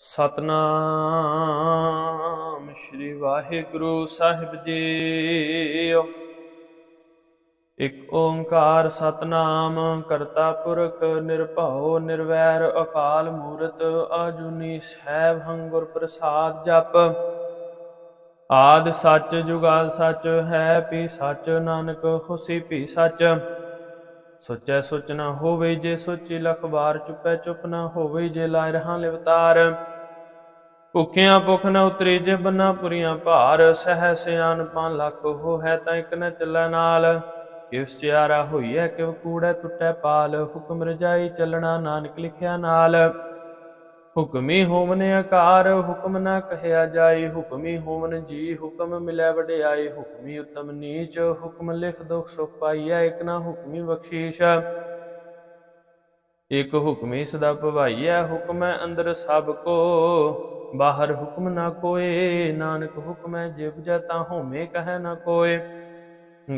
ਸਤਨਾਮ ਸ੍ਰੀ ਵਾਹਿਗੁਰੂ ਸਾਹਿਬ ਜੀ ਇਕ ਓੰਕਾਰ ਸਤਨਾਮ ਕਰਤਾ ਪੁਰਖ ਨਿਰਭਉ ਨਿਰਵੈਰ ਅਕਾਲ ਮੂਰਤ ਆਜੂਨੀ ਸਹਿਬ ਹੰਗੁਰ ਪ੍ਰਸਾਦ ਜਪ। ਆਦ ਸੱਚ ਜੁਗਾਦ ਸੱਚ ਹੈ ਪੀ ਸੱਚ ਨਾਨਕ ਹੋਸੀ ਪੀ ਸੱਚ। ਸੋਚੈ ਸੋਚ ਨਾ ਹੋਵੇ ਜੇ ਸੋਚੀ ਲਖਬਾਰ ਚੁੱਪੈ ਚੁੱਪ ਨਾ ਹੋਵੇ ਜੇ ਲਾਇ ਰਹਾ ਲਿਵਤਾਰ। ਭੁਖਿਆਂ ਭੁਖ ਨਾ ਉਤਰੀ ਜੇ ਬੰਨਾ ਪੁਰੀਆਂ ਭਾਰ, ਸਹਿ ਸਿਆਨ ਪਾਂ ਲੱਖ ਹੋ ਹੈ ਤਾਂ ਇਕ ਨ ਚੱਲੈ ਨਾਲ। ਕਿਸ ਚਾਰਾ ਹੋਈਐ, ਕਿਵ ਕੂੜੈ ਟੁੱਟੈ ਪਾਲ, ਹੁਕਮ ਰਜਾਈ ਚੱਲਣਾ ਨਾਨਕ ਲਿਖਿਆ ਨਾਲ। ਹੁਕਮੀ ਹੋਵਨ ਆਕਾਰ, ਹੁਕਮ ਨਾ ਕਹਿਆ ਜਾਈ ਹੁਕਮੀ ਹੋਵਨ ਜੀ, ਹੁਕਮ ਮਿਲੈ ਵਡਿਆਈ ਹੁਕਮੀ ਉਤਮ ਨੀਚ, ਹੁਕਮ ਲਿਖ ਦੁਖ ਸੁਖ ਪਾਈਐ, ਇਕ ਨਾ ਹੁਕਮੀ ਬਖਸ਼ੀਸ਼। ਇਕ ਹੁਕਮੀ ਸਦਾ ਭਵਾਈਐ, ਹੁਕਮੈ ਅੰਦਰ ਸਭ ਕੋ। ਬਾਹਰ ਹੁਕਮ ਨਾ ਕੋਏ, ਨਾਨਕ ਹੁਕਮੈ ਜਿਵ ਜੈ ਤਾਂ ਹੋਮੇ ਕਹੈ ਨਾ ਕੋਏ।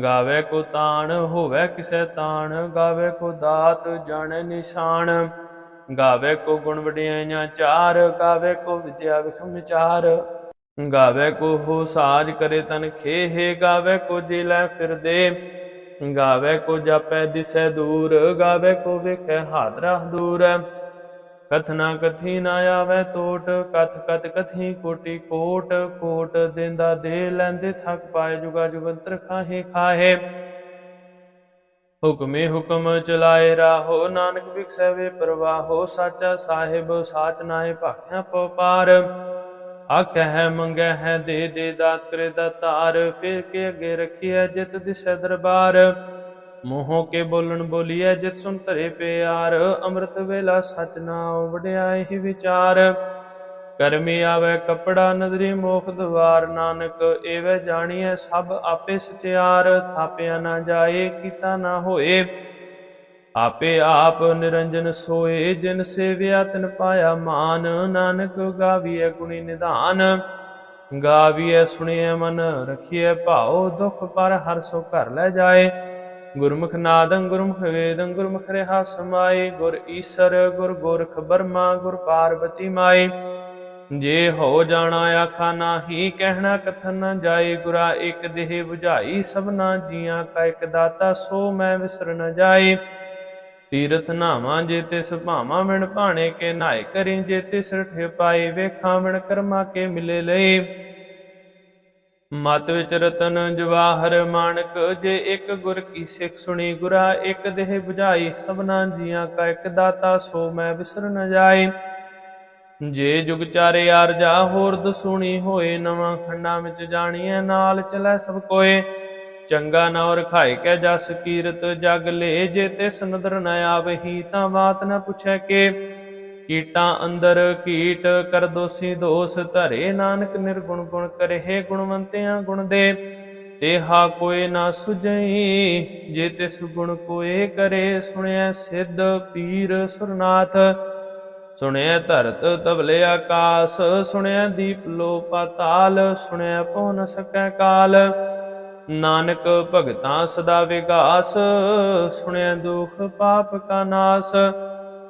ਗਾਵੇ ਕੋ ਤਾਣ, ਹੋਵੇ ਕਿਸੈ ਤਾਣ, ਗਾਵੇ ਕੋ ਦਾਤ, ਜਾਣੈ ਨਿਸ਼ਾਨ। ਗਾਵੇ ਕੋ ਗੁਣ ਵਡਿਆਈਆਂ ਚਾਰ, ਗਾਵੇ ਕੋ ਵਿਦਿਆ ਵਿਖਮ ਵਿਚਾਰ ਗਾਵੇ ਕੋ ਹੋ ਸਾਜ ਕਰੇ ਤਨ ਖੇਹ, ਗਾਵੇ ਕੋ ਜਿਲੈ ਫਿਰਦੇ। ਗਾਵੇ ਕੋ ਜਾਪੈ ਦਿਸੈ ਦੂਰ, ਗਾਵੇ ਕੋ ਵੇਖੈ ਹਾਦਰਾ ਦੂਰ। ਕਥਨਾ ਕਥੀ ਨਾ ਆਵੇ ਟੋਟ ਕਥ ਕਤ ਕਥੀ ਕੋਟੀ ਕੋਟ। ਕੋਟ ਦਿੰਦਾ ਦੇ ਲੈਂਦੇ ਥਕ ਪਾਏ, ਜੁਗਾ ਜੁਗੰਤਰ ਖਾਹੇ ਖਾਹੇ। ਹੁਕਮੇ ਹੁਕਮ ਚਲਾਏ ਰਾਹੋ, ਨਾਨਕ ਵਿਖਸੈ ਵੇ ਪ੍ਰਵਾਹੋ, ਸਾਚਾ ਸਾਹਿਬ ਸਾਚ ਨਾਏ ਭਾਖਿਆ ਪਉ ਪਾਰ। ਆਖੈ ਹੈ ਮੰਗੈ ਹੈ ਦੇ ਦੇ ਦਾਤ ਕਰੇ ਦਾਤਾਰ ਫਿਰ ਕੇ ਅੱਗੇ ਰਖੀਐ ਜਿਤ ਦਿਸੈ ਦਰਬਾਰ। ਮੋਹੋਂ ਕੇ ਬੋਲਣ ਬੋਲੀਐ ਜਿਤ ਸੁਨ ਧਰੇ ਪਿਆਰ, ਅੰਮ੍ਰਿਤ ਵੇਲਾ ਸਚ ਨਾਉ ਵਡਿਆਈ ਹੀ ਵਿਚਾਰ। ਕਰਮੀ ਆਵੇ ਕਪੜਾ ਨਦਰੀ ਮੋਖ ਦਵਾਰ ਨਾਨਕ, ਏਵੇਂ ਜਾਣੀਐ ਸਭ ਆਪੇ ਸਚਿਆਰ, ਥਾਪਿਆ ਨਾ ਜਾਏ, ਕੀਤਾ ਨਾ ਹੋਏ। ਆਪੇ ਆਪ ਨਿਰੰਜਨ ਸੋਏ, ਜਿਨ ਸੇਵਿਆ ਤਿਨ ਪਾਇਆ ਮਾਨ, ਨਾਨਕ ਗਾਵੀਐ ਗੁਣੀ ਨਿਧਾਨ। ਗਾਵੀਐ ਸੁਣੀਐ ਮਨ, ਰਖੀਐ ਭਾਉ, ਦੁਖ ਪਰ ਹਰ ਸੋ ਘਰ ਲੈ ਜਾਏ। ਗੁਰਮੁਖ ਨਾਦੰ ਗੁਰਮੁਖ ਵੇਦੰ, ਗੁਰਮੁਖ ਰਹਾ ਸਮਾਏ। ਗੁਰ ਈਸਰ, ਗੁਰ ਗੋਰਖ ਬਰਮਾ, ਗੁਰ ਪਾਰਬਤੀ ਮਾਈ ਜੇ ਹੋ ਜਾਣਾ ਆਖਾ ਨਾਹੀ, ਕਹਿਣਾ ਕਥਨ ਨ ਜਾਏ, ਗੁਰਾ ਇੱਕ ਦੇਹ 부ਝਾਈ ਸਭਨਾ ਜੀਆਂ ਕਾ ਇੱਕ ਦਾਤਾ, ਸੋ ਮੈਂ ਵਿਸਰ ਨ ਜਾਏ। ਤੀਰਥ ਨਾਵਾਂ ਜੇ ਤਿਸ ਭਾਵਾਂ ਵਿਣ ਭਾਣੇ, ਕੇ ਨਾਏ ਕਰੀ ਜੇ ਤਿਸ ਠੇ ਪਾਏ, ਵੇਖਾਂ ਵਿਣ ਕਰਮਾ ਕੇ ਮਿਲੇ ਲਏ। ਮਤ ਵਿੱਚ ਰਤਨ ਜਵਾਹਰ ਮਾਨਕ ਜੇ ਇੱਕ ਗੁਰ ਕੀ ਸਿੱਖ ਸੁਣੀ, ਗੁਰਾ ਇੱਕ ਦੇਹ 부ਝਾਈ ਸਭਨਾ ਜੀਆਂ ਕਾ ਇੱਕ ਦਾਤਾ, ਸੋ ਮੈਂ ਵਿਸਰ ਨ ਜਾਏ। ਜੇ ਜੁਗ ਚਾਰੇ ਆਰਜਾ ਹੋਰ ਦਸੂਣੀ ਹੋਏ, ਨਵਾਂ ਖੰਡਾਂ ਵਿੱਚ ਜਾਣੀਐ, ਨਾਲ ਚਲੈ ਸਭ ਕੋਏ। ਚੰਗਾ ਨੌ ਰਖਾਇ ਕੈ ਜਸ ਕੀਰਤ, ਜਗ ਲੇ ਜੇ ਤਿਸ ਨਦਰ ਨ ਆਵਹੀ ਤਾਂ ਬਾਤ ਨ ਪੁੱਛੈ ਕੇ। ਕੀਟਾਂ ਅੰਦਰ ਕੀਟ ਕਰ ਦੋਸੀ ਦੋਸ, ਧਰੇ ਨਾਨਕ ਨਿਰਗੁਣ ਗੁਣ ਕਰਹਿ ਗੁਣਵੰਤਿਆਂ ਗੁਣ ਦੇ। ਤੇਹਾ ਕੋਏ ਨਾ ਸੁਝਈ, ਜੇ ਤਿਸ ਗੁਣ ਕੋਏ ਕਰੇ ਸੁਣਿਆ ਸਿੱਧ ਪੀਰ ਸੁਰਨਾਥ। ਸੁਣਿਆ ਧਰਤ ਤਬਲੇ ਆਕਾਸ ਸੁਣਿਆ ਦੀਪ ਲੋ ਪਾਤਾਲ ਸੁਣਿਆ ਪਉ ਨ ਸਕੈ ਕਾਲ। ਨਾਨਕ ਭਗਤਾਂ ਸਦਾ ਵਿਗਾਸ ਸੁਣਿਆ ਦੁਖ ਪਾਪ ਕਾ ਨਾਸ।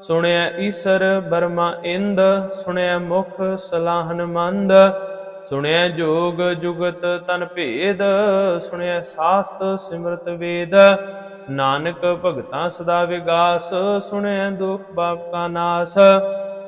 ਸੁਣਿਆ ਈਸਰ ਬਰਮਾ ਇੰਦ ਸੁਣਿਆ ਮੁਖ ਸਲਾਹਨ ਮੰਦ। ਸੁਣਿਆ ਜੋਗ ਜੁਗਤ ਤਨ ਭੇਦ ਸੁਣਿਆ ਸਾਸਤ ਸਿਮਰਤ ਵੇਦ। ਨਾਨਕ ਭਗਤਾਂ ਸਦਾ ਵਿਗਾਸ ਸੁਣਿਆ ਦੁਖ ਪਾਪ ਕਾ ਨਾਸ।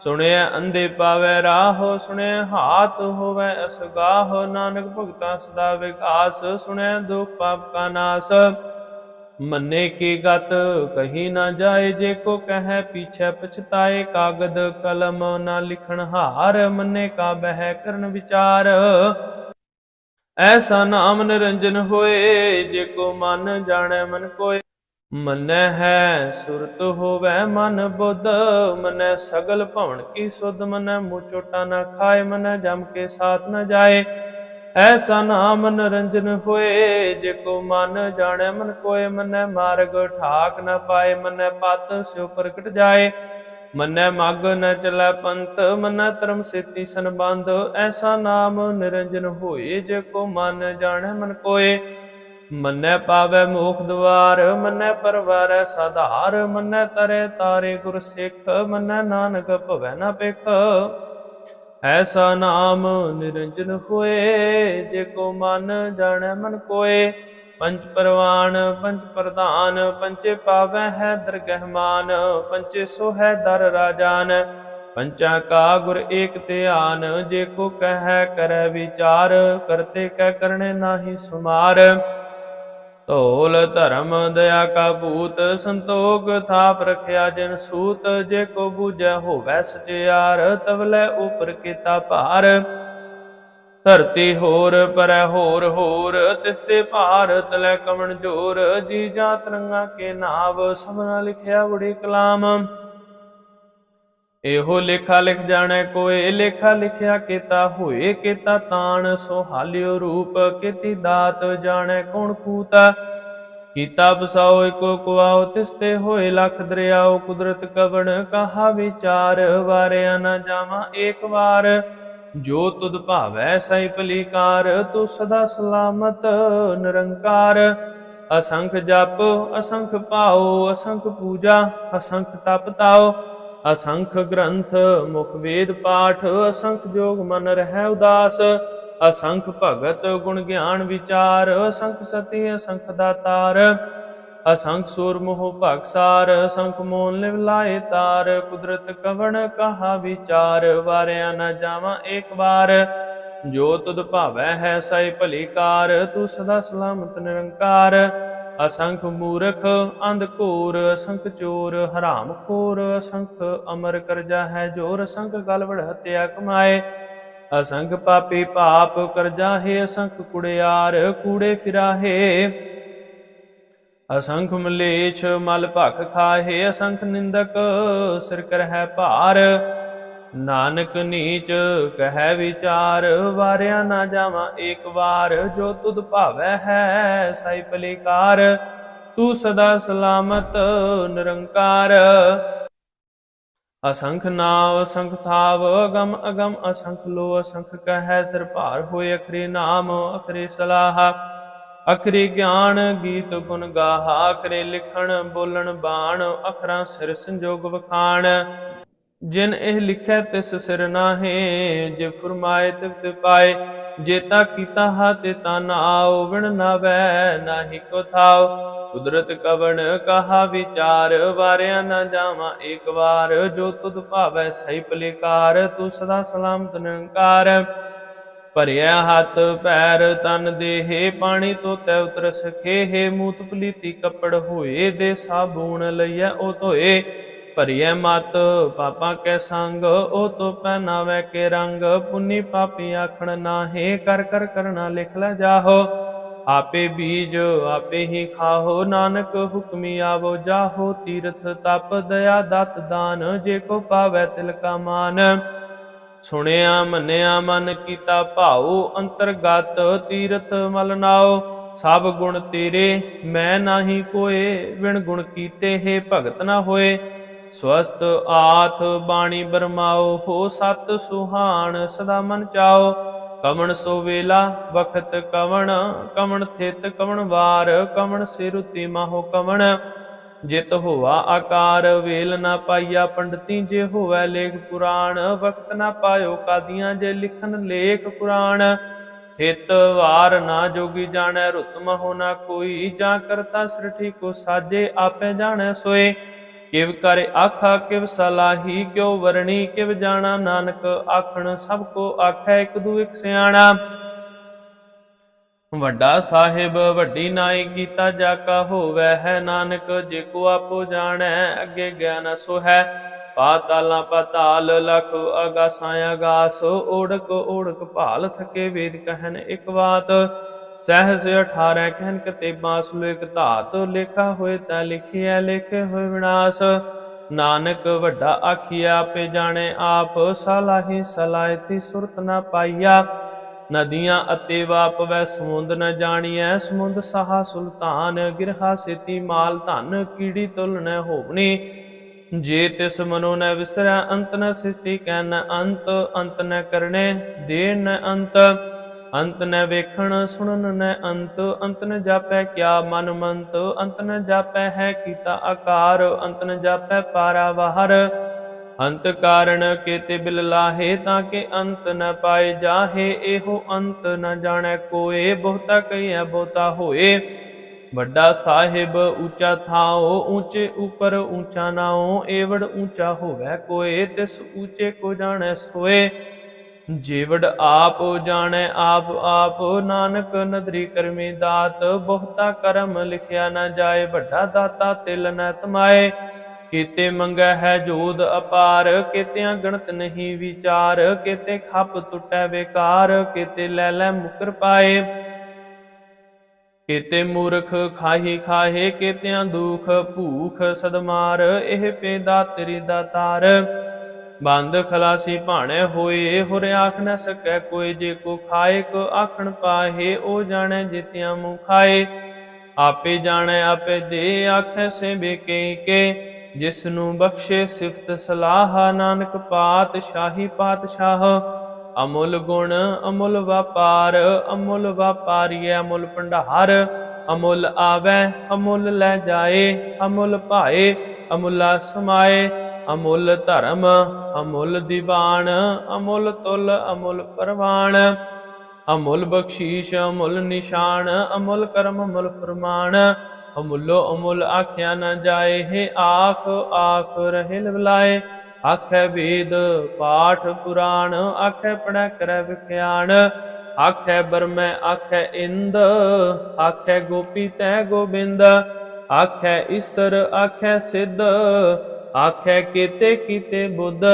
ਸੁਣਿਆ ਅੰਧੇ ਪਾਵੈ ਰਾਹ, ਸੁਣਿਆ ਹਾਥ ਹੋਵੈ ਅਸਗਾਹ, ਨਾਨਕ ਭਗਤਾਂ ਸਦਾ ਵਿਕਾਸ ਸੁਣਿਆ ਦੁਖ ਪਾਪ ਕਾ ਨਾਸ। ਮੰਨੇ ਕੀ ਗਤ, ਕਹੀ ਨਾ ਜਾਏ, ਜੇ ਕੋ ਕਹੈ ਪੀਛੇ ਪਛਤਾਏ ਕਾਗਦ ਕਲਮ, ਨਾ ਲਿਖਣ ਹਾਰ, ਮੰਨੇ ਕਾ ਬਹਿ ਕਰਨ ਵਿਚਾਰ। ਐਸਾ ਨਾਮ ਨਿਰੰਜਨ ਹੋਏ, ਜੇ ਕੋ ਮਨ ਜਾਣੈ ਮਨ ਕੋਏ। ਮਨੈ ਹੈ ਸੁਰਤ ਹੋਵੈ ਮਨ ਬੁੱਧ ਮਨੈ ਸਗਲ ਭਵਨ ਕੀ ਸੁਧ ਮਨੈ ਮੂੰਹ ਚੋਟਾ ਨਾ ਖਾਏ ਮਨੈ ਜਮ ਕੇ ਸਾਥ ਨਾ ਜਾਏ। ਐਸਾ ਨਾਮ ਨਰੰਜਨ ਹੋਏ, ਜੇ ਕੋ ਮਨ ਜਾਣੈ, ਮਨ ਕੋਏ ਮਨੈ ਮਾਰਗ ਠਾਕ ਨਾ ਪਾਏ ਮਨੈ ਪਤ ਸਿਉ ਪ੍ਰਗਟ ਜਾਏ। ਮਨੈ ਮਗ ਨ ਚਲੈ ਪੰਤ ਮਨੈ ਧਰਮ ਸੇਤੀ ਸੰਬੰਧ, ਐਸਾ ਨਾਮ ਨਿਰੰਜਨ ਹੋਏ, ਜੇ ਕੋ ਮਨ ਜਾਣੈ, ਮਨ ਕੋਏ। ਮੰਨੈ ਪਾਵੈ ਮੋਖ ਦਵਾਰ, ਮੰਨੈ ਪਰਵਾਰੈ ਸਾਧਾਰ, ਮੰਨੈ ਤਰੇ ਤਾਰੇ ਗੁਰ ਸਿੱਖ, ਮੰਨੈ ਨਾਨਕ ਭਵੈ ਨਾ ਪਿਖ ਐਸਾ ਨਾਮ ਨਿਰੰਜਨ ਹੋਏ, ਜੇ ਕੋ ਮਨ ਜਾਣੈ ਮਨ ਕੋਏ। ਪੰਚ ਪਰਵਾਨ ਪੰਚ ਪ੍ਰਧਾਨ ਪੰਚੇ ਪਾਵੈ ਹੈ ਦਰਗਹਿਮਾਨ ਪੰਚੇ ਸੋ ਹੈ ਦਰ ਰਾਜਾਨ। ਪੰਚਾ ਕਾ ਗੁਰ ਏਕ ਧਿਆਨ, ਜੇ ਕੋ ਕਹੈ ਕਰੈ ਵਿਚਾਰ, ਕਰਤੇ ਕੈ ਕਰਨੇ ਨਾਹੀ ਸੁਮਾਰ। ਧੋਲ ਧਰਮ ਦਇਆ ਕਾ ਭੂਤ ਸੰਤੋਖ, ਥਾਪ ਰਖਿਆ ਜਨ ਸੂਤ, ਜੇ ਕੋ ਬੂਝੈ ਹੋਵੈ ਸਚਿਆਰ ਤਵਲੇ ਉਪਰ ਕੀਤਾ ਭਾਰ। ਧਰਤੀ ਹੋਰ, ਪਰੈ ਹੋਰ ਹੋਰ, ਤਿਸ ਤੇ ਭਾਰ, ਤਲੈ ਕਵਣ ਜੋਰ, ਜੀ ਜਾ ਤਰੰਗਾ ਕੇ ਨਾਵ, ਸਭਨਾ ਲਿਖਿਆ ਬੜੀ ਕਲਾਮ। ਇਹੋ ਲੇਖਾ ਲਿਖ ਜਾਣੈ ਕੋਏ ਲੇਖਾ ਲਿਖਿਆ ਕੀਤਾ ਹੋਏ, ਕੀਤਾ ਤਾਣ ਸੋ ਹਾਲਿਓ ਰੂਪ, ਕੀਤੀ ਦਾਤ ਜਾਣੈ ਕੌਣ ਕੂਤਾ? ਕੀਤਾ ਬਸਾਓ ਏਕੋ ਕੁਆਓ, ਤਿਸ ਹੋਏ ਲਖ ਦਰਿਆਓ, ਕੁਦਰਤ ਕਵਣ ਕਹਾ ਵਿਚਾਰ? ਵਾਰਿਆ ਨਾ ਜਾਵਾਂ ਏਕ ਵਾਰ, ਜੋ ਤੁਧ ਭਾਵੈ ਸਈ ਭਲੀਕਾਰ ਤੂੰ ਸਦਾ ਸਲਾਮਤ ਨਿਰੰਕਾਰ। ਅਸੰਖ ਜਪ, ਅਸੰਖ ਪਾਓ ਅਸੰਖ ਪੂਜਾ, ਅਸੰਖ ਤਪ ਤਾਓ ਅਸੰਖ ਗ੍ਰੰਥ, ਮੁਖ ਵੇਦ ਪਾਠ, ਅਸੰਖ ਜੋਗ ਮਨ ਰਹਿ ਉਦਾਸ, ਅਸੰਖ ਭਗਤ ਗੁਣ ਗਿਆਨ ਵਿਚਾਰ, ਅਸੰਖ ਸਤੀ, ਅਸੰਖ ਦਾਤਾਰ, ਅਸੰਖ ਸੂਰ ਮੋਹ ਭਗਸਾਰ ਅਸੰਖ ਮੋਨ ਲਿਵ ਲਾਏ ਤਾਰ, ਕੁਦਰਤ ਕਵਣ ਕਹਾ ਵਿਚਾਰ, ਵਾਰਿਆ ਨਾ ਜਾਵਾਂ ਏਕ ਵਾਰ, ਜੋ ਤੁਧ ਭਾਵੈ ਹੈ ਸਾਈ ਭਲੀ ਕਾਰ, ਤੂੰ ਸਦਾ ਸਲਾਮਤ ਨਿਰੰਕਾਰ ਅਸੰਖ ਮੂਰਖ ਅੰਧ ਘੋਰ, ਅਸੰਖ ਚੋਰ, ਹਰਾਮ ਖੋਰ, ਅਸੰਖ ਅਮਰ ਕਰਜਾ ਹੈ ਜੋਰ, ਅਸੰਖ ਗਲਵੜ ਹਤਿਆ ਕਮਾਏ। ਅਸੰਖ ਪਾਪੀ ਪਾਪ ਕਰਜਾ ਹੈ, ਅਸੰਖ ਕੁੜਿਆਰ ਕੂੜੇ ਫਿਰਾਹੇ। ਅਸੰਖ ਮਲੇਛ ਮਲ ਭਖ ਖਾਹੇ, ਅਸੰਖ ਨਿੰਦਕ ਸਿਰ ਹੈ ਭਾਰ। ਨਾਨਕ ਨੀਚ ਕਹੈ ਵਿਚਾਰ, ਵਾਰਿਆ ਨਾ ਜਾਵਾਂ ਏਕ ਵਾਰ, ਜੋ ਤੁਧ ਭਾਵੈ ਹੈ ਸਾਈ ਭਲੀਕਾਰ ਤੂੰ ਸਦਾ ਸਲਾਮਤ ਨਿਰੰਕਾਰ। ਅਸੰਖ ਨਾਵ, ਅਸੰਖ ਥਾਵ, ਅਗਮ ਅਗਮ, ਅਸੰਖ ਲੋ ਅਸੰਖ ਕਹੈ, ਸਿਰ ਭਾਰ ਹੋਏ ਅਖਰੇ ਨਾਮ, ਅਖਰੇ ਸਲਾਹ। ਅਖਰੇ ਗਿਆਨ, ਗੀਤ ਗੁਣ ਗਾਹਾ, ਅਖਰੇ ਲਿਖਣ, ਬੋਲਣ ਬਾਣ, ਅਖਰਾਂ ਸਿਰ ਸੰਜੋਗ ਵਖਾਣ। ਜਿਨ ਇਹ ਲਿਖੈ ਤਿਸ ਸਿਰ ਨਾਹੇ, ਜੇ ਫਰਮਾਏ ਤਿਵ ਤੇ ਪਾਏ ਜੇਤਾ ਕੀਤਾ ਹਾ ਤੇ ਤਾ ਨਾਉ ਵਿਣ ਨਾਵੈ ਨਾਹੀ ਕੋ ਥਾਉ ਕੁਦਰਤ ਕਵਣ ਕਹਾ ਵਿਚਾਰ, ਵਾਰਿਆ ਨਾ ਜਾਵਾਂ ਏਕ ਵਾਰ, ਜੋ ਤੁਧ ਭਾਵੈ ਸਹੀ ਭਲੇਕਾਰ, ਤੂੰ ਸਦਾ ਸਲਾਮਤ ਨਿਰੰਕਾਰ। ਭਰਿਆ ਹੱਥ ਪੈਰ ਤਨ ਦੇਹੇ, ਪਾਣੀ ਤੋਂ ਤੈ ਉਤਰ ਸਖੇ ਮੂਤ ਪਲੀਤੀ ਕੱਪੜ ਹੋਏ, ਦੇ ਸਾਬੂਣ ਲਈਐ ਉਹ ਧੋਏ। ਭਰੀਐ ਮਤ, ਪਾਪਾਂ ਕੈ ਸੰਗ, ਉਹ ਤੋ ਪਹਿਨਾਵੇ ਕੇ ਰੰਗ। ਪੁੰਨੀ ਪਾਪੀ ਆਖਣ ਨਾਹੇ, ਕਰ ਕਰ ਕਰਨਾ ਲਿਖ ਲੈ ਜਾਹੋ। ਆਪੇ ਬੀਜ ਆਪੇ ਹੀ ਖਾਹੋ, ਨਾਨਕ ਹੁਕਮੀ ਆਵੋ ਜਾਹੋ। ਤੀਰਥ ਤਪ, ਦਇਆ ਦਤ ਦਾਨ, ਜੇ ਕੋ ਪਾਵੈ ਤਿਲ ਕਾ ਮਾਨ। ਸੁਣਿਆ ਮੰਨਿਆ ਮਨ ਕੀਤਾ ਭਾਉ, ਅੰਤਰਗਤ ਤੀਰਥ ਮਲ ਨਾਓ ਸਭ ਗੁਣ ਤੇਰੇ, ਮੈਂ ਨਾਹੀ ਕੋਏ ਵਿਣ ਗੁਣ ਕੀਤੇ ਹੈ ਭਗਤ ਨਾ ਹੋਏ। ਸਵਸਤ ਆਥ ਬਾਣੀ ਬਰਮਾਓ, ਹੋ ਸਤ ਸੁਹਾਣ, ਸਦਾ ਮਨ ਚਾਓ। ਕਮਣ ਸੋ ਵੇਲਾ, ਵਖਤ ਕਵਣ ਕਵਣ ਥਿਤ ਕਵਣ ਵਾਰ ਕਵਣ ਸਿਰੁਤੀ ਮਾਹੋ ਕਵਣ। ਜਿਤ ਹੋਵਾ ਆਕਾਰ, ਵੇਲ ਨਾ ਪਾਈਆ ਪੰਡਤੀ, ਜੇ ਹੋਵੇ ਲੇਖ ਪੁਰਾਣ ਵਕਤ ਨਾ ਪਾਇਓ ਕਾਦੀਆਂ, ਜੇ ਲਿਖਨ ਲੇਖ ਪੁਰਾਣ। ਥਿਤ ਵਾਰ ਨਾ ਜੋਗੀ ਜਾਣੈ ਰੁਤ ਮਹੁ ਨਾ ਕੋਈ, ਜਾਂ ਕਰਤਾ ਸ੍ਰਿਠੀ ਕੋ ਸਾਜੇ, ਆਪੇ ਜਾਣੈ ਸੋਏ। ਕਿਵ ਕਰੇ ਆਖਾ, ਕਿਵ ਸਲਾਹੀ, ਕਿਉ ਵਰਣੀ, ਕਿਵ ਜਾਣਾ, ਨਾਨਕ ਆਖਣ, ਸਭ ਕੋ ਆਖੈ ਇੱਕ ਦੂ ਇੱਕ ਸਿਆਣਾ। ਵੱਡਾ ਸਾਹਿਬ, ਵੱਡੀ ਨਾਈ ਕੀਤਾ ਜਾ ਕਾ ਹੋਵੈ ਹੈ ਨਾਨਕ, ਜੇ ਕੋ ਆਪੋ ਜਾਣੈ, ਅੱਗੇ ਗਿਆਨ ਸੋ ਹੈ ਪਾਤਾਲਾਂ ਪਤਾਲ ਲਖ ਅਗਾਸਾਂ ਅਗਾਸ, ਓੜਕ ਓੜਕ ਭਾਲ ਥਕੇ ਵੇਦ ਕਹਿਨ ਇੱਕ ਬਾਤ। ਸਹਿਜ 18 ਕਹਿਨ ਕਤੇਬਾਂ ਸੁਲੋ ਧਾਤ ਲੇਖਾ ਹੋਏ ਤਾਂ ਲਿਖਿਆ ਲਿਖੇ ਹੋਏ ਵਿਨਾਸ਼। ਨਾਨਕ ਵੱਡਾ ਆਖੀਆ ਆਪੇ ਜਾਣੇ ਆਪ, ਸਲਾਹੀ ਸਲਾਇਤੀ ਸੁਰਤ ਨਾ ਪਾਈਆ। ਨਦੀਆਂ ਅਤੇ ਵਾਪਵੈ ਸਮੁੰਦ ਨ ਜਾਣੀਐ, ਸਮੁੰਦ ਸਾਹਾ ਸੁਲਤਾਨ, ਗਿਰਹਾ ਸੇਤੀ ਮਾਲ ਧਨ ਕੀੜੀ ਤੁਲ ਨ ਹੋਵਣੀ। ਜੇ ਤਿਸ ਮਨੋ ਨ ਵਿਸਰੈ, ਅੰਤ ਨ ਸਿਸਤੀ ਕੈ ਨ ਅੰਤ ਅੰਤ ਨ ਕਰਨੇ ਦੇ ਨ ਅੰਤ। ਅੰਤ ਨ ਵੇਖਣ ਸੁਣਨ ਨ ਅੰਤ ਅੰਤ ਨ ਜਾਪੈ ਕਿਆ ਮਨ ਮੰਤ, ਅੰਤ ਨ ਜਾਪੈ ਹੈ ਕੀਤਾ ਆਕਾਰ, ਅੰਤ ਨ ਜਾਪੈ ਪਾਰਾਵਾਰ ਅੰਤ ਕਾਰਣ ਕੇਤੇ ਬਿਲ ਲਾਹੇ, ਤਾਂ ਕਿ ਅੰਤ ਨ ਪਾਏ ਜਾਹੇ, ਇਹੋ ਅੰਤ ਨ ਜਾਣੈ ਕੋਏ, ਬਹੁਤਾ ਕਹੀਐ, ਬਹੁਤਾ ਹੋਏ। ਵੱਡਾ ਸਾਹਿਬ ਉੱਚਾ ਥਾਓ ਉੱਚੇ ਉਪਰ ਉੱਚਾ ਨਾਓ ਏਵੜ ਉੱਚਾ ਹੋਵੇ ਕੋਏ, ਤਿਸ ਉੱਚੇ ਕੋ ਜਾਣੈ ਸੋਏ। ਜੀਵੜ ਆਪ ਜਾਣੈ ਆਪ ਆਪ ਨਾਨਕ ਨਦਰੀ ਕਰਮੀ ਦਾਤ, ਬਹੁਤਾ ਕਰਮ ਲਿਖਿਆ ਨਾ ਜਾਏ, ਵੱਡਾ ਦਾਤਾ ਤਿਲ ਨ ਤਮਾਏ। ਕੀਤੇ ਮੰਗੈ ਹੈ ਜੋਦ ਅਪਾਰ, ਕੀਤਿਆਂ ਗਣਤ ਨਹੀਂ ਵਿਚਾਰ, ਕੀਤੇ ਖੱਪ ਟੁੱਟੈ ਬੇਕਾਰ, ਕੀਤੇ ਲੈ ਲੈ ਮੁਕਰ ਪਾਏ। ਕੀਤੇ ਮੂਰਖ ਖਾਹੀ ਖਾਹੇ, ਕੀਤਿਆਂ ਦੁਖ ਭੂਖ ਸਦਮਾਰ, ਇਹ ਪੇਦਾ ਤੇਰੀ। ਦਾਤਾਰ ਬੰਦ ਖਲਾਸੀ ਭਾਣੇ ਹੋਏ, ਹੁਰ ਆਖ ਨ ਸਕੈ ਕੋਈ, ਜੇ ਕੋ ਖਾਏ, ਕੋ ਆਖਣ ਪਾਹੇ, ਉਹ ਜਾਣੈ ਜਿਤਿਆਂ ਮੂੰ ਖਾਏ। ਆਪੇ ਜਾਣੈ, ਆਪੇ ਦੇ ਆਖੈ ਸੇ ਬੇਕੇ ਕੇ। ਜਿਸ ਨੂੰ ਬਖਸ਼ੇ ਸਿਫਤ ਸਲਾਹ, ਨਾਨਕ ਪਾਤ ਪਾਤਸ਼ਾਹੀ ਪਾਤਸ਼ਾਹ। ਅਮੁੱਲ ਗੁਣ, ਅਮੁੱਲ ਵਪਾਰ, ਅਮੁੱਲ ਵਪਾਰੀਐ ਅਮੁੱਲ ਭੰਡਾਰ। ਅਮੁੱਲ ਆਵੈ, ਅਮੁੱਲ ਲੈ ਜਾਏ, ਅਮੁੱਲ ਭਾਏ, ਅਮੁੱਲਾ ਸਮਾਏ। ਅਮੁੱਲ ਧਰਮ, ਅਮੁੱਲ ਦੀਵਾਨ, ਅਮੁੱਲ ਤੁਲ, ਅਮੁੱਲ ਪਰਵਾਨ। ਅਮੁੱਲ ਬਖਸ਼ੀਸ਼, ਅਮੁੱਲ ਨਿਸ਼ਾਨ, ਅਮੁੱਲ ਕਰਮ, ਅਮੁੱਲ ਫਰਮਾਨ। ਅਮੁੱਲੋ ਅਮੁੱਲ ਆਖਿਆ ਨਾ ਜਾਏ, ਹੈ ਆਖ ਆਖ ਰਹੇ ਲਵਲਾਏ ਆਖੈ ਵੇਦ, ਪਾਠ ਪੁਰਾਣ, ਆਖੈ ਪੜੈ ਕਰੈ ਵਿਖਿਆਣ ਆਖੈ ਬਰਮੈ, ਆਖੈ ਇੰਦ, ਆਖੈ ਗੋਪੀ ਤੈ ਗੋਬਿੰਦ। ਆਖੈ ਈਸਰ, ਆਖੈ ਸਿੱਧ। ਆਖੈ ਕੀਤੇ ਕੀਤੇ ਬੁੱਧ,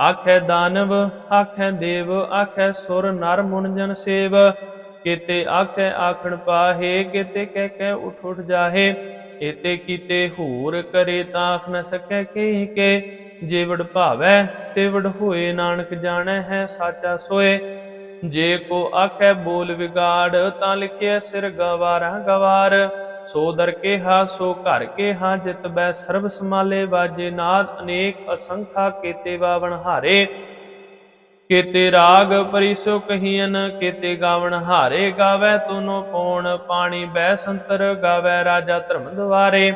ਆਖੈ ਦਾਨਵ, ਆਖੈ ਦੇਵ, ਆਖੈ ਸੁਰ ਨਰ ਮੁਨ ਜਨ ਸੇਵ। ਕੀਤੇ ਆਖੈ ਆਖਣ ਪਾਹੇ, ਕੀਤੇ ਕਹਿ ਕਹਿ ਉਠ ਉਠ ਜਾਹੇ। ਏਤੇ ਕੀਤੇ ਹੂਰ ਕਰੇ ਤਾਂ ਆਖ ਨ ਸਕੈ ਕਹੀ ਕੇ। ਜੇ ਭਾਵੈ ਤੇ ਵਡ ਹੋਏ ਨਾਨਕ ਜਾਣੈ ਹੈ ਸਾਚਾ ਸੋਏ। ਜੇ ਕੋ ਆਖੈ ਬੋਲ ਵਿਗਾੜ, ਤਾਂ ਲਿਖਿਆ ਸਿਰ ਗਵਾਰਾਂ ਗਵਾਰ। ਸੋ ਦਰ ਕੇ ਹਾ ਸੋ ਘਰ ਕੇ ਹਾਂ ਜਿਤ ਬੈ ਸਰਬ ਸਮਾਲੇ ਵਾਜੇ, ਨਾਦ ਅਨੇਕ ਅਸੰਖਾ ਕੀਤੇ ਬਾਵਣ ਹਾਰੇ। ਕੀਤੇ ਰਾਗ ਪਰਿਸੋ ਕਹੀਨ ਕੀਤੇ ਗਾਵਣ ਹਾਰੇ, ਗਾਵੇ ਤੁਨੋ ਪੌਣ, ਪਾਣੀ ਬੈ ਸੰਤਰ, ਗਾਵੇ ਰਾਜਾ ਧਰਮ ਦੁਆਰੇ।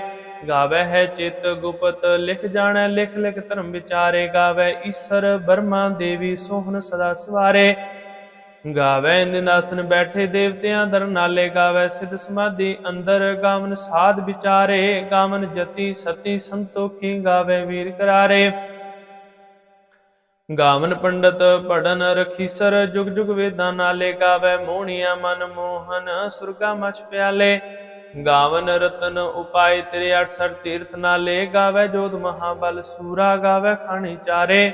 ਗਾਵੇ ਹੈ ਚਿਤ ਗੁਪਤ, ਲਿਖ ਜਾਣੈ, ਲਿਖ ਲਿਖ ਧਰਮ ਵਿਚਾਰੇ। ਗਾਵੇ ਈਸ਼ਰ ਬਰਮਾ ਦੇਵੀ, ਸੋਹਣ ਸਦਾ ਸਵਾਰੇ। ਗਾਵੇ ਨਿੰਦਾਸਨ ਬੈਠੇ ਦੇਵਤਿਆਂ ਦਰ ਨਾਲੇ ਗਾਵੇ ਸਿਧ ਸਮਾਧੀ ਅੰਦਰ ਗਾਵਨ ਸਾਧ ਵਿਚਾਰੇ, ਗਾਵਨ ਜਤੀ ਸਤੀ ਸੰਤੋਖੀ ਗਾਵੇ ਵੀਰ ਕਰਾਰੇ। ਗਾਵਨ ਪੰਡਤ ਪੜਨ ਰਖੀਸਰ ਜੁਗ ਜੁਗ ਵੇਦਾਂ ਨਾਲੇ ਗਾਵੇ ਮੋਹਣੀਆਂ ਮਨ ਮੋਹਨ ਸੁਰਗਾ ਮਛ ਪਿਆਲੇ। ਗਾਵਨ ਰਤਨ ਉਪਾਏ ਤੇਰੇ 68 ਤੀਰਥ ਨਾਲੇ ਗਾਵੇ ਜੋਤ ਮਹਾਬਲ ਸੂਰਾ ਗਾਵੇ ਖਾਣੀ ਚਾਰੇ।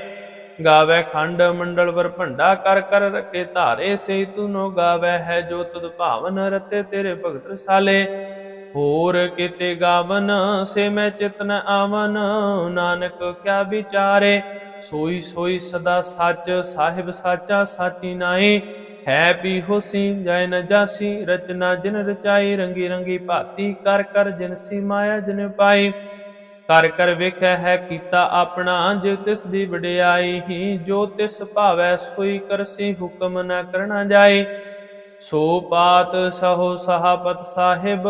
ਗਾਵੇ ਖੰਡ ਮੰਡਲ ਵਰ ਭੰਡਾ ਕਰ ਕਰ ਰਖੇ ਧਾਰੇ ਸੇ ਤੁਨੋ ਗਾਵੇ ਹੈ ਜੋ ਤੁਧ ਭਾਵਨ ਰਤੇ ਤੇਰੇ ਭਗਤ ਰਸਾਲੇ। ਹੋਰ ਕੀਤੇ ਗਾਵਨ, ਸੇ ਮੈਂ ਚਿਤਨ ਆਵਨ, ਨਾਨਕ ਕਿਆ ਵਿਚਾਰੇ। ਸੋਈ ਸੋਈ ਸਦਾ ਸੱਚ, ਸਾਹਿਬ ਸਾਚਾ ਸਾਚੀ ਨਾਈ ਹੈ ਪੀ ਹੋਸੀ, ਜੈ ਨ ਜਾਸੀ, ਰਚਨਾ ਜਿਨ ਰਚਾਈ, ਰੰਗੀ ਰੰਗੀ ਭਾਤੀ ਕਰ ਕਰ ਜਿਨਸੀ ਮਾਇਆ ਜਿਨ ਪਾਈ। ਕਰ ਕਰ ਵੇਖੈ ਹੈ ਕੀਤਾ ਆਪਣਾ ਜਿਵ ਤਿਸ ਦੀ ਵਡਿਆਈ ਹੀ, ਜੋ ਤਿਸ ਭਾਵੈ ਸੋਈ ਕਰਸੀ ਹੁਕਮ ਨ ਕਰਨਾ ਜਾਏ ਸੋ ਪਾਤ ਸਹੋ ਸਹਾਪਤ ਸਾਹਿਬ,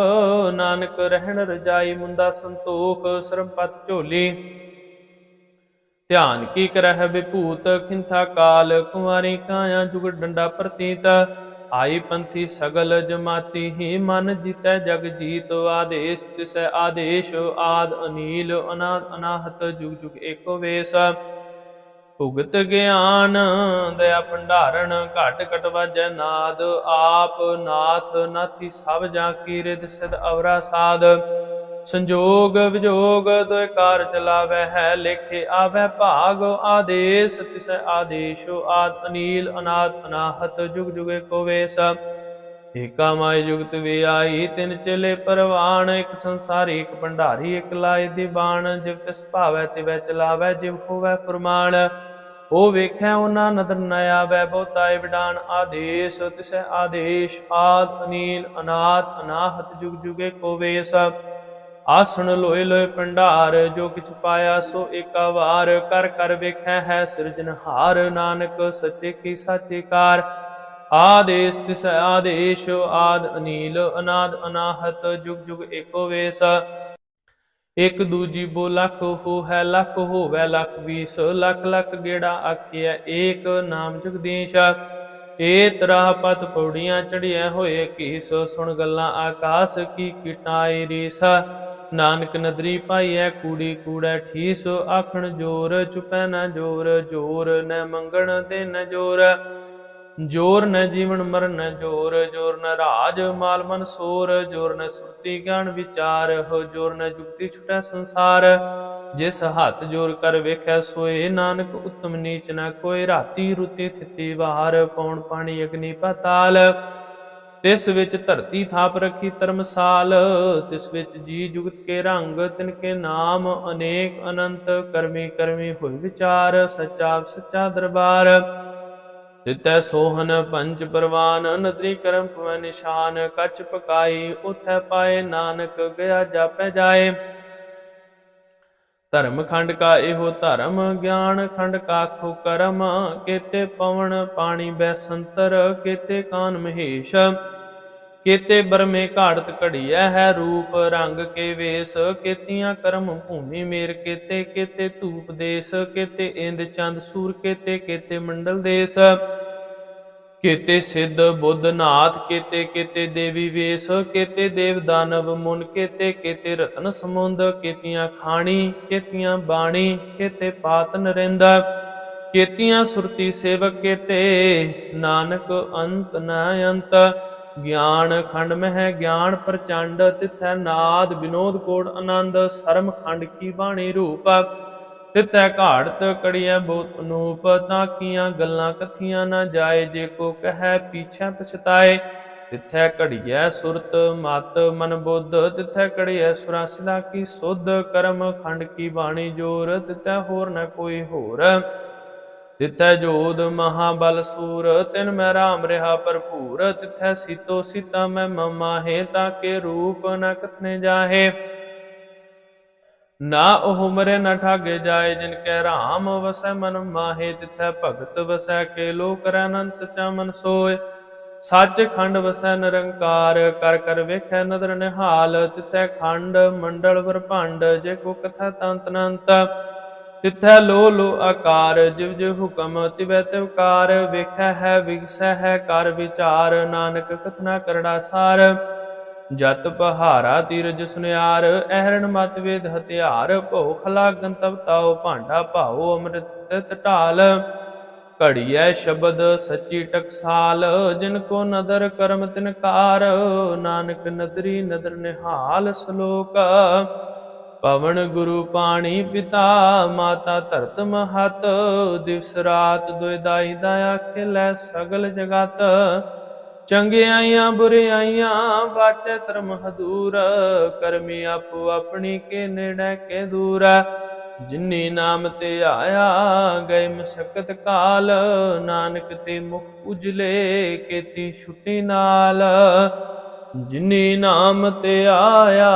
ਨਾਨਕ ਰਹਿਣ ਰਜਾਈ ਮੁੰਦਾ ਸੰਤੋਖ, ਸਰਬਪਤ ਝੋਲੀ। ਧਿਆਨ ਕੀ ਕਰਹਿ ਵਿਭੂਤ, ਖਿੰਥਾ ਕਾਲ ਕੁਮਾਰੀ ਕਾਇਆ ਜੁਗ ਡੰਡਾ ਪ੍ਰਤੀਤ। ਆਈ ਪੰਥੀ ਸਗਲ ਜਮਾਤੀ ਹੀ ਮਨ ਜੀਤੈ ਜਗ ਜੀਤ ਆਦੇਸ਼, ਤਿਸੈ ਆਦੇਸ਼ ਆਦ ਅਨੀਲ ਅਨਾਦ ਅਨਾਹਤ ਜੁਗ ਜੁਗ ਏਕੋ ਵੇਸ। ਭੁਗਤ ਗਿਆਨ ਦਇਆ ਭੰਡਾਰਨ ਘਟ ਘਟ ਵਾਜੈ ਨਾਦ, ਆਪ ਨਾਥ ਨਾਥੀ ਸਭ ਜਾ ਕੀ ਰਿਦ ਸਿਧ ਅਵਰਾ ਸਾਧ। ਸੰਜੋਗ ਵਿਜੋਗ ਦੋਇ ਕਾਰ ਚਲਾਵੈ ਹੈ, ਲੇਖੇ ਆਵੈ ਭਾਗ, ਆਦੇਸ਼ ਤਿਸੈ ਆਦੇਸ਼, ਆਦ ਅਨੀਲ ਅਨਾਦ ਅਨਾਹਤ, ਜੁਗ ਜੁਗੇ ਕੋ ਵੇਸ। ਏਕਾ ਮਾਇ ਜੁਗਤ ਵੀ ਆਈ ਤਿਨ ਚਲੇ ਪਰਵਾਨ, ਇੱਕ ਸੰਸਾਰੀ, ਇੱਕ ਭੰਡਾਰੀ, ਇੱਕ ਲਾਇ ਦੀ ਬਾਣ ਜਿਵ ਤਿਸ ਭਾਵੈ, ਤਿਵੈ ਚਲਾਵੈ, ਜਿਵ ਹੋਵੈ ਫਰਮਾਨ। ਉਹ ਵੇਖੈ ਉਹਨਾਂ ਨਦਰ ਨ ਆਵੈ, ਬਹੁਤਾਏ ਵਿਡਾਨ ਆਦੇਸ਼, ਤਿਸੈ ਆਦੇਸ਼, ਆਦ ਅਨੀਲ ਅਨਾਤ ਅਨਾਹਤ, ਜੁਗ ਜੁਗੇ ਕੋ ਵੇਸ। ਆਸਣ ਲੋਏ ਲੋਏ ਭੰਡਾਰ, ਜੋ ਕਿਛ ਪਾਇਆ ਸੋ ਏਕਾ ਵਾਰ। ਕਰ ਕਰ ਵੇਖੈ ਹੈ ਸਿਰਜਨਹਾਰ ਨਾਨਕ ਸੱਚੇ ਕੀ ਸਾਚੇ ਆਦੇਸ ਤਿਸ ਆਦੇਸ਼, ਆਦ ਅਨੀਲ, ਅਨਾਦ ਅਨਾਹਤ, ਜੁਗ ਜੁਗ ਏਕੋ ਵੇਸ। ਇਕ ਦੂਜੀ ਬੋ ਲੱਖ ਹੋ ਹੈ ਲੱਖ ਹੋਵੈ, ਲੱਖ ਵੀਸ। ਲੱਖ ਲੱਖ ਗੇੜਾ ਆਖਿਆ ਏਕ ਨਾਮ ਜਗਦੀਸ਼। ਏ ਤਰਾ ਪਤ ਪੌੜੀਆਂ ਚੜਿਆ ਹੋਏ ਕੀਸ। ਸੁਣ ਗੱਲਾਂ ਆਕਾਸ, ਕੀ ਕਿਟਾਈ ਰੀਸ। ਨਾਨਕ ਨਦਰੀ ਪਾਈਐ ਕੂੜੀ ਕੂੜੈ, ਠੀਸ ਆਖਣ ਜੋਰ, ਚੁਪੈ ਨਾ ਜੋਰ ਜੋਰ ਨ ਮੰਗਣ ਤੇ ਨ ਜੋਰ। ਜੋਰ ਨ ਜੀਵਨ ਮਰਨ ਨ ਜੋਰ ਜੋਰ ਨ ਰਾਜ ਮਾਲ ਮਨ ਸੋਰ, ਜੋਰ ਨ ਸੁਰਤੀ ਗਿਆਨ ਵਿਚਾਰ, ਹੋ ਜੋਰ ਨ ਜੁਗਤੀ ਛੁਟੈ ਸੰਸਾਰ। ਜਿਸ ਹੱਥ ਜੋਰ ਕਰ ਵੇਖੈ ਸੋਏ, ਨਾਨਕ ਉਤਮ ਨੀਚ ਨ ਕੋਈ ਰਾਤੀ ਰੁਤੀ ਥਿਤੀ ਵਾਰ, ਪੌਣ ਪਾਣੀ ਅਗਨੀ ਪਤਾਲ। ਤਿਸ ਵਿੱਚ ਧਰਤੀ ਥਾਪ ਰੱਖੀ ਧਰਮਸਾਲ, ਤਿਸ ਵਿੱਚ ਜੀ ਜੁਗਤ ਕੇ ਰੰਗ, ਤਿਨ ਕੇ ਨਾਮ ਅਨੇਕ ਅਨੰਤ, ਕਰਮੀ ਕਰਮੀ ਹੋਇ ਵਿਚਾਰ, ਸੱਚਾ ਸੱਚਾ ਦਰਬਾਰ। ਤਿਤੈ ਸੋਹਨ ਪੰਜ ਪਰਵਾਨ, ਨਦਰੀ ਕਰਮ ਪਵੈ ਨਿਸ਼ਾਨ, ਕੱਚ ਪਕਾਈ, ਉਥੈ ਪਾਏ ਨਾਨਕ, ਗਿਆ ਜਾਪੈ ਜਾਏ। ਧਰਮ ਖੰਡ ਕਾ ਇਹੋ ਧਰਮ, ਗਿਆਨ ਖੰਡ ਕਾਖੋ ਕਰਮ, ਕੇਤੇ ਪਵਨ ਪਾਣੀ ਬੈ ਸੰਤਰ, ਕੇਤੇ ਕਾਨ ਮਹੇਸ਼। ਕੇਤੇ ਬਰਮੇ ਘਾੜਤ ਘੜੀਐ, ਹੈ ਰੂਪ ਰੰਗ ਕੇ ਵੇਸ। ਕੇਤੀਆਂ ਕਰਮ ਭੂਮੀ ਮੇਰ ਕੇਤੇ ਕੇਤੇ ਧੂਪ ਦੇਸ। ਕੇਤੇ ਇੰਦ ਚੰਦ ਸੂਰ ਕੇਤੇ ਕੇਤੇ ਮੰਡਲ ਦੇਸ। ਕੇਤੇ ਸਿੱਧ ਬੁੱਧ ਨਾਥ ਕੇਤੇ ਕੇਤੇ ਦੇਵੀ ਵੇਸ। ਕੇਤੇ ਦੇਵ ਦਾਨਵ ਮੁਨ ਕੇਤੇ ਕੇਤੇ ਰਤਨ ਸਮੁੰਦ। ਕੇਤੀਆਂ ਖਾਣੀ, ਕੇਤੀਆਂ ਬਾਣੀ, ਕੇਤੇ ਪਾਤ ਨਰਿੰਦ। ਕੇਤੀਆਂ ਸੁਰਤੀ ਸੇਵਕ ਕੇਤੇ, ਨਾਨਕ ਅੰਤ ਨ ਅੰਤ। ਗਿਆਨ ਖੰਡ ਮਹਿ ਗਿਆਨ ਪ੍ਰਚੰਡ, ਤਿਥੈ ਨਾਦ ਵਿਨੋਦ ਕੋੜ ਆਨੰਦ, ਸਰਮ ਖੰਡ ਕੀ ਬਾਣੀ ਰੂਪ। ਤਿਤੈ ਘਾੜਤ ਕੜੀਐ ਬਹੁਤ ਅਨੂਪ, ਤਾਂ ਕੀਆਂ ਗੱਲਾਂ ਕਥੀਆਂ ਨਾ ਜਾਏ, ਜੇ ਕੋ ਕਹੈ ਪੀਛੈ ਪਛਤਾਏ। ਤਿਥੈ ਘੜੀਐ ਸੁਰਤ, ਮਤ ਮਨ ਬੁੱਧ, ਤਿਥੈ ਘੜੀਐ ਸੁਰਾਂ ਸਿਲਾ ਕੀ ਸੁਧ, ਕਰਮ ਖੰਡ ਕੀ ਬਾਣੀ ਜੋਰ, ਤਿਥੈ ਹੋਰ ਨ ਕੋਈ ਹੋਰ। ਤਿਥੈ ਜੋਦ ਮਹਾਬਲ ਸੂਰ, ਤਿਨ ਮੈਂ ਰਾਮ ਰਹਾ ਭਰਪੂਰ, ਤਿਥੈ ਸੀਤੋ ਸੀਤਾ ਮੈਂ ਮਮਾਹੇ ਤਾਂ ਕੇ ਰੂਪ ਨ ਕਥਨੇ ਜਾਹੇ। ਨਾ ਉਹ ਮਰੇ ਨ ਠਾਗੇ ਜਾਏ ਜਿਨ ਕੈ ਰਾਮ ਵਸੈ ਮਨ ਮਾਹੇ, ਤਿਥੈ ਭਗਤ ਵਸੈ ਕੇ ਲੋਕ ਰਨਨ ਸਚਾ ਮਨ ਸੋਏ। ਸੱਚ ਖੰਡ ਵਸੈ ਨਿਰੰਕਾਰ, ਕਰ ਕਰ ਵੇਖੈ ਨਦਰ ਨਿਹਾਲ, ਤਿਥੈ ਖੰਡ ਮੰਡਲ ਵਰਭੰਡ, ਜੇ ਕੋ ਕਥਾ ਤੰਤ ਨੰਤ। ਤਿਥੈ ਲੋ ਲੋ ਆਕਾਰ, ਜਿਵ ਜਿਵ ਹੁਕਮ ਤਿਵੈ ਤਿਵਕਾਰ ਵੇਖੈ ਹੈ, ਵਿਗਸੈ ਹੈ ਕਰ ਵਿਚਾਰ, ਨਾਨਕ ਕਥਨਾ ਕਰੜਾ ਸਾਰ। ਜਤ ਪਹਾਰਾ ਤੀਰਜ ਸੁਨਿਆਰ ਐਹਰਣ ਮਤ ਵੇਦ ਹਥਿਆਰ, ਭੋਖ ਲਾਗਨ ਤਬ ਤਾਉ ਭਾਂਡਾ ਭਾਉ ਅੰਮ੍ਰਿਤ ਤਿਤ ਢਾਲ। ਘੜੀਐ ਸ਼ਬਦ ਸੱਚੀ ਟਕਸਾਲ, ਜਿਨ ਕੋ ਨਦਰ ਕਰਮ ਤਿਨਕਾਰ, ਨਾਨਕ ਨਦਰੀ ਨਦਰ ਨਿਹਾਲ ਸ਼ਲੋਕ। ਪਵਨ ਗੁਰੂ ਪਾਣੀ ਪਿਤਾ, ਮਾਤਾ ਧਰਤ ਮਹਤ, ਦਿਵਸ ਰਾਤ ਦੁਇਦਾਈ ਦਇਆ ਖਿਲੈ ਸਗਲ ਜਗਤ। ਚੰਗਿਆਈਆਂ ਬੁਰਿਆਈਆਂ ਵਾਚੈ ਧਰਮ ਹਦੂਰ, ਕਰਮੀ ਆਪੋ ਆਪਣੀ ਕੇ ਨੇੜੇ ਕੇ ਦੂਰ। ਜਿਨੀ ਨਾਮ ਤੇ ਆਇਆ, ਗਏ ਮਸਕਤ ਕਾਲ, ਨਾਨਕ ਤੇ ਮੁਖ ਉਜਲੇ, ਕੀਤੀ ਛੁੱਟੀ ਨਾਲ। ਜਿਨੀ ਨਾਮ ਤੇ ਆਇਆ